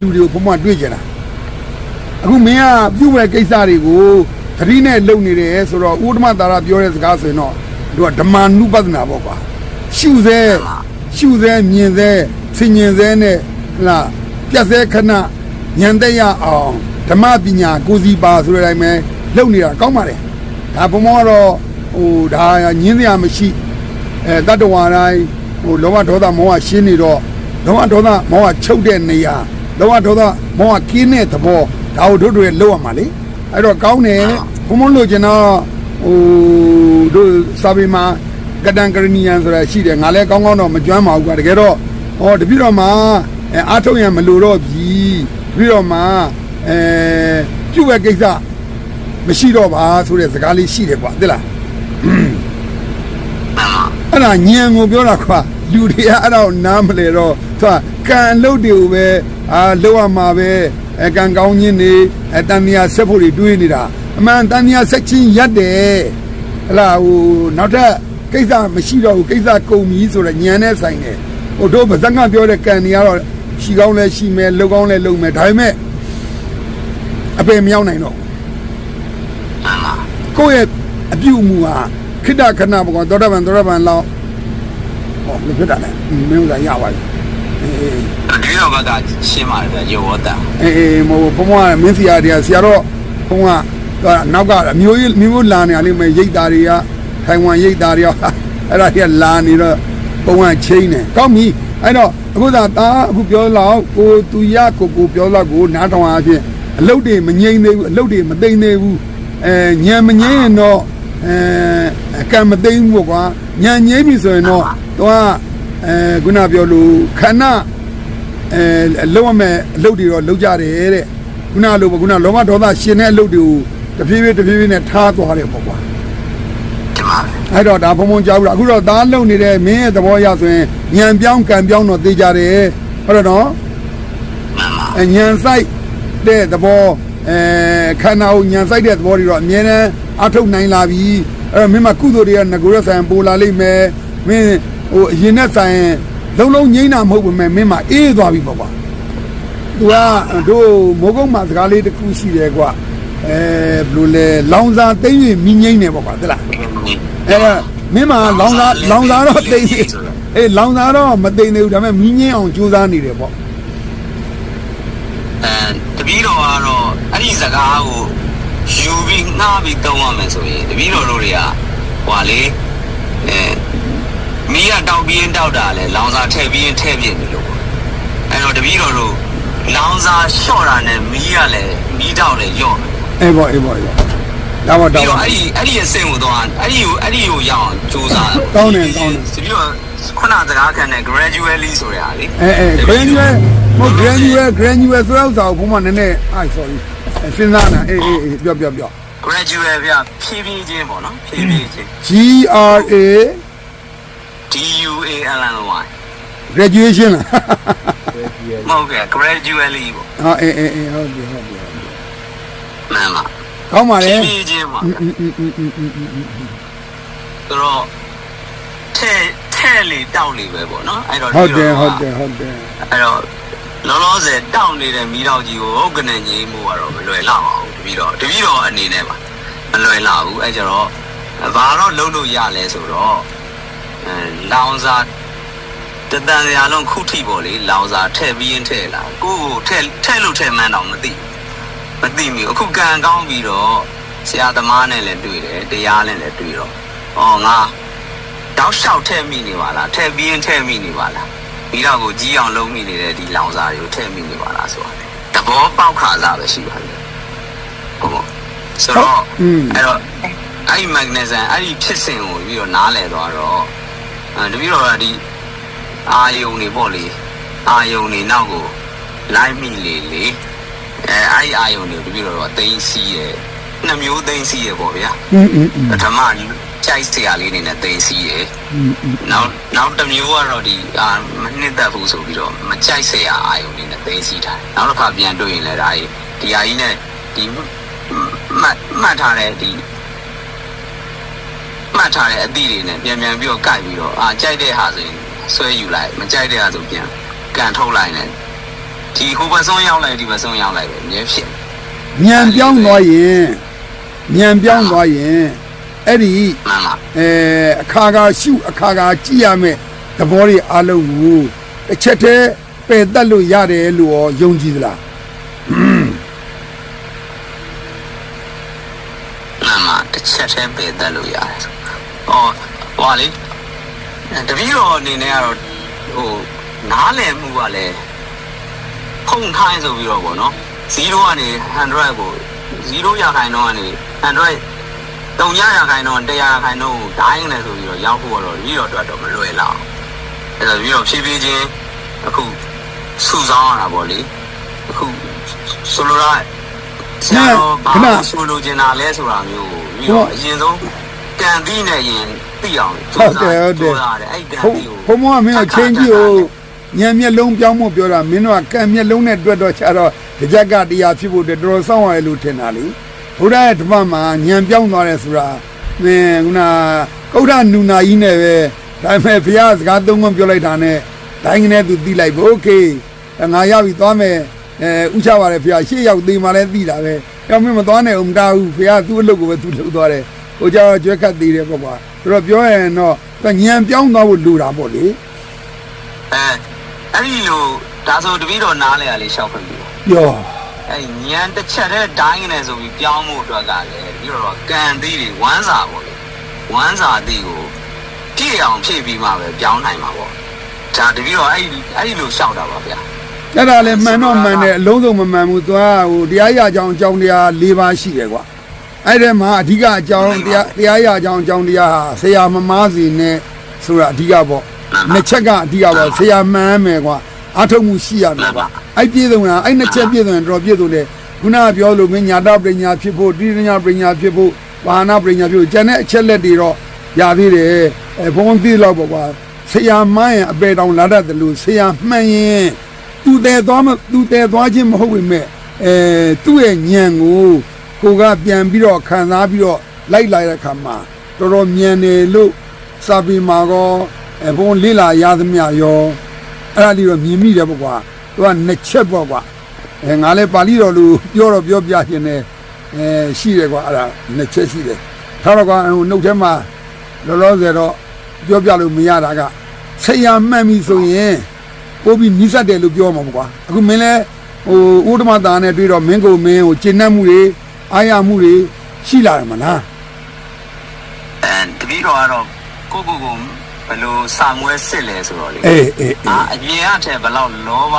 လူတွေကိုဘုံမတွေ့ကြတာအခုမင်းကပြုတ်မဲ့ကိစ္စတွေကိုသတိနဲ့လုပ်နေတယ်ဆိုတော့ဥဒ္ဓမသာရပြောတဲ့စကားဆိုရင်တော့သူကဓမ္မနုပဒနာပေါ့ကွာရှုစဲရှုစဲမြင်စဲဆင်ញင်စဲနဲ့ဟလာပြတ်စဲခဏဉာဏ်သက်ရအောင်ဓမ္မပညာကိုယ်စီပါဆိုတဲ့အတိုင်းပဲလုပ်နေတာကောင်းပါတယ်ဒါဘုံမောကတော့ဟိုဒါညင်းစရာမရှိအဲတတ္တဝါတိုင်းဟိုလောဘဒေါသမောဟရှင်းနေတော့လောဘဒေါသမောဟချုပ်တဲ့နေရာ လောဘဒေါသမောဟကင်းတဲ့သဘောဒါကိုတို့တွေလောက်ရမှာလေအဲ့တော့ကောင်းတယ်ဘုံမလို့ကျွန်တော်ဟိုတို့စာပေမှာကတန်ကရဏီယန်ဆိုတာရှိတယ်ငါလည်းကောင်းကောင်းတော့မကျွမ်းပါဘူးကွာတကယ်တော့ဟောတပြည့်တော့မှအဲအားထုတ်ရင်မလို့တော့ပြီတပြည့်တော့မှအဲပြုတ်ရဲ့ကိစ္စမရှိတော့ပါဆိုတဲ့စကားလေးရှိတယ်ကွာသိလားအဲ့ဒါညံကိုပြောတာကွာလူတွေကအဲ့ဒါကိုနားမလဲတော့သူကကံအလုပ်တွေကိုပဲ အာလောက်ရမှာပဲအဲကံကောင်းခြင်းနေအဲတန်မြာဆက်ဖို့တွေတွေးနေတာအမှန်တန်မြာဆက်ချင်းရက်တယ်ဟလာဟိုနောက်ထပ်ကိစ္စမရှိတော့ဘူးကိစ္စကုန်ပြီဆိုတော့ညံနဲ့ဆိုင်တယ်ဟိုတို့ဗဇက်ကပြောတဲ့ကံတွေကတော့ရှိကောင်းလဲရှိမယ်လုံကောင်းလဲလုံမယ်ဒါပေမဲ့အပေမရောက်နိုင်တော့မှန်ပါကိုယ့်ရဲ့အပြုအမူဟာခိတ္တခဏဘကောင်သောတာပန်သောတာပန်လောက်ဟောမဖြစ်တာလဲမင်းကရပါပြီအေး ဒီတော့ဘက်ကရှင်းပါတယ်ဗျရောဝတ္တအေးအေးမဟုတ်ဘုံကမင်းဆရာတွေကဆရာတော့ဘုံကနောက်ကအမျိုးကြီးမျိုးမျိုးလာနေရလိမ့်မယ်ရိတ်သားတွေကထိုင်ဝမ်ရိတ်သားတွေကအဲ့ဒါတွေကလာနေတော့ဘုံကချင်းနေကောင်းပြီအဲ့တော့အခုသာတာအခုပြောလောက်ကိုသူရကိုကိုပြောလောက်ကိုနားထောင်အားဖြင့်အလုတ်တွေမငိမ့်သေးဘူးအလုတ်တွေမသိမ့်သေးဘူးအဲညံမငိမ့်ရင်တော့အဲအကံမသိမ့်ဘူးပေါ့ကွာညံငိမ့်ပြီဆိုရင်တော့တော့အဲခုနပြောလို့ခဏ အဲလုံးဝမဲ့အလုပ်တွေတော့လုပ်ကြတယ်တဲ့ခုနလိုခုနလောဘဒေါသရှင်တဲ့အလုပ်တွေကိုတဖြည်းဖြည်းတဖြည်းဖြည်းနဲ့ထားသွားတယ်ပေါ့ကွာဒီမှာအဲ့တော့ဒါဘုံဘုံကြောက်ဘူးအခုတော့သားလုံနေတဲ့မင်းရဲ့သဘောအရဆိုရင်ညံပြောင်းကံပြောင်းတော့သိကြတယ်ဟုတ်တော့နော်မှန်ပါအညံဆိုင်တဲ့သဘောအဲခန္ဓာကိုညံဆိုင်တဲ့သဘောတွေတော့အမြဲတမ်းအထုတ်နိုင်လာပြီအဲ့တော့မင်းမကုသိုလ်တွေကငကိုရက်ဆိုင်ပိုလာလိမ့်မယ်မင်းဟိုအရင်နဲ့ဆိုင် လုံးလုံးငိမ့်တာမဟုတ်ဘူးမဲ့မင်းမအေးသွားပြီပေါ့ကွာသူကတို့မိုးကုတ်မှာစကားလေးတစ်ခုရှိတယ်ကွာအဲဘယ်လိုလဲလောင်စာသိမ့်ရင်မိငိမ့်နေပေါ့ကွာသလားအဲဒါမင်းမလောင်စာလောင်စာတော့သိမ့်နေအေးလောင်စာတော့မသိမ့်နေဘူးဒါပေမဲ့မိငိမ့်အောင်ကြိုးစားနေတယ်ပေါ့အဲတပီးတော်ကတော့အဲ့ဒီစကားကိုယူပြီးငှားပြီးသုံးရမယ်ဆိုရင်တပီးတော်တို့တွေကဟွာလေအဲ မီးကတောက်ပြီးရင်တောက်တာလေလောင်စာထည့်ပြီးရင်ထည့်ပြစ်နေလို့ပေါ့အဲ့တော့တပီးတော်တို့လောင်စာလျှော့တာနဲ့မီးကလည်းမီးတောက်လည်းလျော့မယ်အေးပေါ့အေးပေါ့အေးပေါ့ဒါပေါ့ဒါပြီးတော့ပေါ့အဲ့ဒီအဲ့ဒီအဆင့်ကိုတော့အဲ့ဒီကိုအဲ့ဒီကိုရအောင်စူးစမ်းကောင်းတယ်ကောင်းတယ်ပြီးတော့ခုနစကားခံတဲ့ gradually ဆိုရတာလေအဲအဲ granular မဟုတ် granular granular ဆိုတော့ဥစ္စာကိုဘုံမနည်းနည်းအိုက် sorry စဉ်းစားနေအေးအေးအေးပြောပြောပြော gradual ပြဖြည်းဖြည်းချင်းပေါ့နော်ဖြည်းဖြည်းချင်း G R A D U A L N Y graduation လား မဟုတ်ကဲ့ gradually ပေါ့ ဟာအေးအေးအေးဟုတ်ပြီဟုတ်ပြီဟုတ်ပြီ မှန်ပါ ကောင်းပါ ဖြ လေ ည်းဖြည်းချင်းပေါ့ อืมอืมอืมอืมอืมอืมอืม ဆိုတော့ထဲထဲလေတောက်လေပဲပေါ့နော်အဲ့တော့ ဟုတ်တယ်ဟုတ်တယ်ဟုတ်တယ် အဲ့တော့လောလောဆယ်တောက်နေတဲ့မိတော့ကြီးကိုဟုတ်ကနေငြိမ်းမှုကတော့မလွယ်လောက်အောင်တပီတော့တပီတော့အနေနဲ့ပါမလွယ်လောက်ဘူးအဲ့ကြတော့ဘာတော့လုံးလို့ရလဲဆိုတော့အဲ လောင်စာတတန်ရာလုံးခုထိပေါ့လေလောင်စာထည့်ပြီးရင်ထည့်လာကိုယ့်ကိုထည့်ထည့်လို့ထည့်မှန်းတော့မသိမသိမိဘူးအခုကံကောင်းပြီးတော့ဆရာသမားနဲ့လည်းတွေ့တယ်တရားနဲ့လည်းတွေ့တော့ဩငါတောက်လျှောက်ထည့်မိနေပါလားထည့်ပြီးရင်ထည့်မိနေပါလားပြီးတော့ကိုကြီးအောင်လုံးမိနေတဲ့ဒီလောင်စာတွေကိုထည့်မိနေပါလားဆိုတာသဘောပေါက်ခါစားပဲရှိပါတယ်ဟုတ်ပေါ့ဆိုတော့อืมအဲ့တော့အဲ့ဒီ magnesium အဲ့ဒီဖြစ်စဉ်ကိုပြီးတော့နားလည်သွားတော့အဲ တပည့်တော်ကဒီအာယုံနေပေါ့လေအာယုံနေနောက်ကိုလိုက်မိလေလေအဲအဲ့ဒီအာယုံနေတပည့်တော်ကသိမ်းစီးရဲ့နှမျိုးသိမ်းစီးရဲ့ပေါ့ဗျာอืมပထမကြိုက်စရာလေးနေနဲ့သိမ်းစီးရဲ့နောက်နောက်တစ်မျိုးကတော့ဒီအာမနှစ်သက်ဘူးဆိုပြီးတော့မကြိုက်စရာအာယုံနေနဲ့သိမ်းစီးတာနောက်တစ်ခါပြန်တွေ့ရင်လည်းဒါကြီးဒီအာကြီးနဲ့ဒီမှတ်မှတ်ထားတဲ့ဒီ မှတ်ထားတဲ့အသည့်တွေနဲ့ပြန်ပြန်ပြီးတော့ကြိုက်ပြီးတော့အာကြိုက်တဲ့ဟာဆိုရင်ဆွဲယူလိုက်မကြိုက်တဲ့ဟာဆိုပြန်ကန်ထုတ်လိုက်နဲ့ဒီဟိုဘက်ဆုံးရောက်လိုက်ဒီဘက်ဆုံးရောက်လိုက်ပဲမြဲဖြစ်ညံပြောင်းသွားရင်ညံပြောင်းသွားရင်အဲ့ဒီမှန်ပါအဲအခါကရှုအခါကကြည့်ရမယ်သဘောတွေအလုံးကိုတစ်ချက်တည်းပယ်တတ်လို့ရတယ်လို့ရောယုံကြည်သလားမှန်ပါတစ်ချက်တည်းပေသက်လို့ရတယ် ဟောဟွာလေတပည့်တော်အနေနဲ့ကတော့ဟိုနားလည်မှုကလည်းဖုံထိုင်းဆိုပြီးတော့ဗောနော်0ကနေ100ကို0ရာခိုင်နှုန်းကနေ100တုံညရာခိုင်နှုန်း100ရာခိုင်နှုန်းကိုဒိုင်းနေဆိုပြီးတော့ရောက်ဖို့တော့ပြီးတော့အတွက်တော့မလွယ်လောက်အဲ့ဒါပြီးတော့ဖြည်းဖြည်းချင်းအခုစုဆောင်းရတာဗောလေအခုဆိုလိုတာဆရာတော်ဘာဆိုလိုချင်တာလဲဆိုတာမျိုးကိုပြီးတော့အရင်ဆုံး ကန်ပြီးနဲ့ရင်သိအောင်ကြိုးစားကြိုးစားတယ်အဲ့ကန် ဘုံ ပြီးကို ဘုံမောကမင်းတို့ချင်းကြီးကိုညံမျက်လုံးပြောင်းဖို့ပြောတာမင်းတို့ကကံမျက်လုံးနဲ့တွက်တော့ချတော့တကြက်ကတရားဖြစ်ဖို့တော်တော်စောင့်ရတယ်လို့ထင်တာလေဘုရားရဲ့ဓမ္မမှာညံပြောင်းသွားတယ်ဆိုတာမင်းခုနကုဋ္ဌနူနာကြီးနဲ့ပဲဒါပေမဲ့ဘုရားစကားသုံးခွန်းပြောလိုက်တာနဲ့တိုင်းကနေသူသိလိုက်ပြီโอเคငါရောက်ပြီသွားမယ်အဲဥချပါတယ်ဘုရားရှေ့ရောက်သေးမှလည်းသိတာပဲကြောင်မင်းမသွားနဲ့ဦးမတားဘူးဘုရားသူ့အလုပ်ကိုပဲသူလုပ်သွားတယ် ဟိုကျတော့ကြွက်ခတ်သေးတယ်ပေါ့ကွာဆိုတော့ပြောရရင်တော့ညံပြောင်းသွားဖို့လိုတာပေါ့လေအဲအဲ့ဒီလိုဒါဆိုတပည့်တော်နားလဲရလေးရှောက်ခွင့်ပြုပြောအဲ့ညံတစ်ချက်တည်းဒိုင်းနေဆိုပြီးပြောင်းဖို့အတွက်ကလည်းပြီးတော့ကန်သေးတွေဝမ်းစာပေါ့လေဝမ်းစာသေးကိုပြည့်အောင်ဖြည့်ပြီးမှပဲပြောင်းနိုင်မှာပေါ့ဒါတပည့်တော်အဲ့ဒီအဲ့ဒီလိုရှောက်တာပါဗျာအဲ့ဒါလည်းမှန်တော့မှန်တယ်အလုံးစုံမမှန်ဘူးသူကဟိုတရားရအကြောင်းအကြောင်းတရား၄ပါးရှိတယ်ကွာ အဲ့ဒီမှာအဓိကအကြောင်းတရားတရားရအကြောင်းအကြောင်းတရားဟာဆရာမမားစီနဲ့ဆိုတာအဓိကပေါ့နှစ်ချက်ကအဓိကပေါ့ဆရာမှန်မယ်ကွာအထုံမှုရှိရမယ်ကွာအဲ့ပြည့်စုံတာအဲ့နှစ်ချက်ပြည့်စုံရင်တော်ပြည့်စုံတယ်ခုနကပြောလို့မင်းညာတပညာဖြစ်ဖို့တိရညာပညာဖြစ်ဖို့ဘာနာပညာဖြစ်ဖို့ကျန်တဲ့အချက်လက်တွေတော့ရသေးတယ်အဲဘုံသိလောက်ပေါ့ကွာဆရာမှန်ရင်အပေတောင်လာတတ်တယ်လို့ဆရာမှန်ရင်သူတဲသွားမသူတဲသွားခြင်းမဟုတ်ပေမဲ့အဲသူ့ရဲ့ညံကို ကိုကပြန်ပြီးတော့ခံစားပြီးတော့လိုက်လာတဲ့အခါမှာတော်တော်ညံတယ်လို့စာပေမှာကောအဲဘုံလေးလာရသမျှရောအဲ့ဒါလေးတော့မြင်မိတယ်ပေါ့ကွာသူကနှစ်ချက်ပေါ့ကွာအဲငါလည်းပါဠိတော်လူပြောတော့ပြောပြခြင်းနဲ့အဲရှိတယ်ကွာအဲ့ဒါနှစ်ချက်ရှိတယ်ထားတော့ကွာဟိုနှုတ်ထဲမှာလောလောဆယ်တော့ပြောပြလို့မရတာကဆရာမှန်ပြီဆိုရင်ပို့ပြီးနိစ္စတယ်လို့ပြောမှာပေါ့ကွာအခုမင်းလဲဟိုဥဒ္ဓမသားနဲ့တွေ့တော့မင်းကိုမင်းဟိုကျင့်တတ်မှုတွေ အာရမှုတွေရှိလာတယ်မလားအဲတပည့်တော်ကတော့ကိုကိုကိုဘယ်လိုစာမွဲစစ်လဲဆိုတော့လေအေးအေးအေးအာအရင်အထက်ဘယ်လောက်လောဘ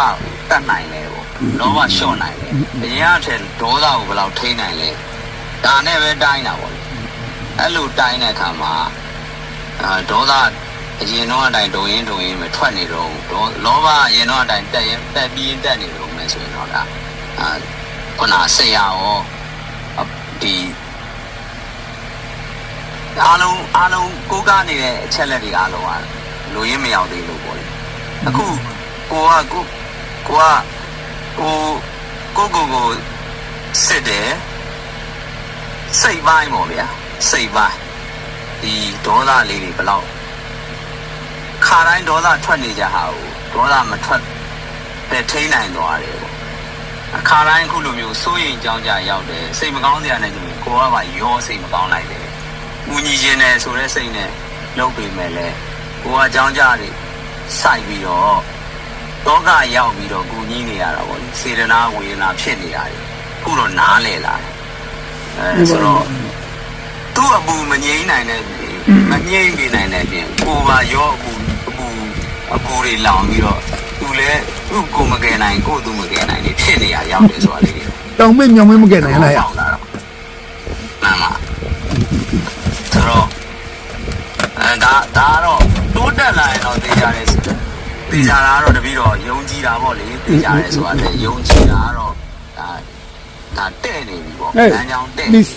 တတ်နိုင်လဲပေါ့လောဘလျှော့နိုင်လဲအရင်အထက်ဒေါသကိုဘယ်လောက်ထိန်းနိုင်လဲဒါနဲ့ပဲတိုင်းတာပေါ့လေအဲ့လိုတိုင်းတဲ့အခါမှာအာဒေါသအရင်တော့အတိုင်းဒုံရင်ဒုံရင်ပဲထွက်နေတော့ဒေါလောဘအရင်တော့အတိုင်းတက်ရင်တက်ပြီးတက်နေတော့မယ်ဆိုရင်တော့ဒါအာခုနဆရာရောအ ဒီအားလုံးအားလုံးကိုးကားနေတဲ့အချက်လက်တွေအားလုံးကလူရင်းမရောက်သေးလို့ပေါ့လေအခုကိုကကိုကိုကဟိုကိုကိုကိုစစ်တယ်စိတ်ပိုင်းပေါ့ဗျာစိတ်ပိုင်းဒီဒေါသလေးတွေဘယ်လောက်ခါတိုင်းဒေါသထွက်နေကြဟာကိုဒေါသမထွက်တဲ့ထိန်းနိုင်သွားတယ်ပေါ့ အခါတိုင်းအခုလိုမျိုးစိုးရင်ကြောင်းကြရောက်တယ်စိတ်မကောင်းစရာနဲ့တူကိုကပါရောစိတ်မကောင်းလိုက်တယ်ဦးညီခြင်းနဲ့ဆိုတဲ့စိတ်နဲ့လုပ်ပေမဲ့လည်းကိုကအကြောင်းကြတွေစိုက်ပြီးတော့တောကရောက်ပြီးတော့ကိုကြီးနေရတာပေါ့လေစေတနာဝေဒနာဖြစ်နေတာလေအခုတော့နားလဲလာတယ်အဲဆိုတော့သူ့အပူမငြိမ်းနိုင်တဲ့ပြင်မငြိမ်းနေနိုင်တဲ့ပြင်ကိုပါရောအပူအပူအပူတွေလောင်ပြီးတော့သူလည်း သူ့ကိုမကယ်နိုင်ကိုသူမကယ်နိုင်နေဖြစ်နေရရောက်တယ်ဆိုတာလေးတွေတောင်မင်းညောင်မင်းမကဲနိုင်လားရမှန်ပါဆိုတော့အဲဒါဒါကတော့တိုးတက်လာရင်တော့သိကြတယ်သိကြတာကတော့တပည့်တော့ယုံကြည်တာပေါ့လေသိကြတယ်ဆိုတာလေယုံကြည်တာကတော့ဒါဒါတဲ့နေပြီပေါ့လမ်းကြောင်းတဲ့ please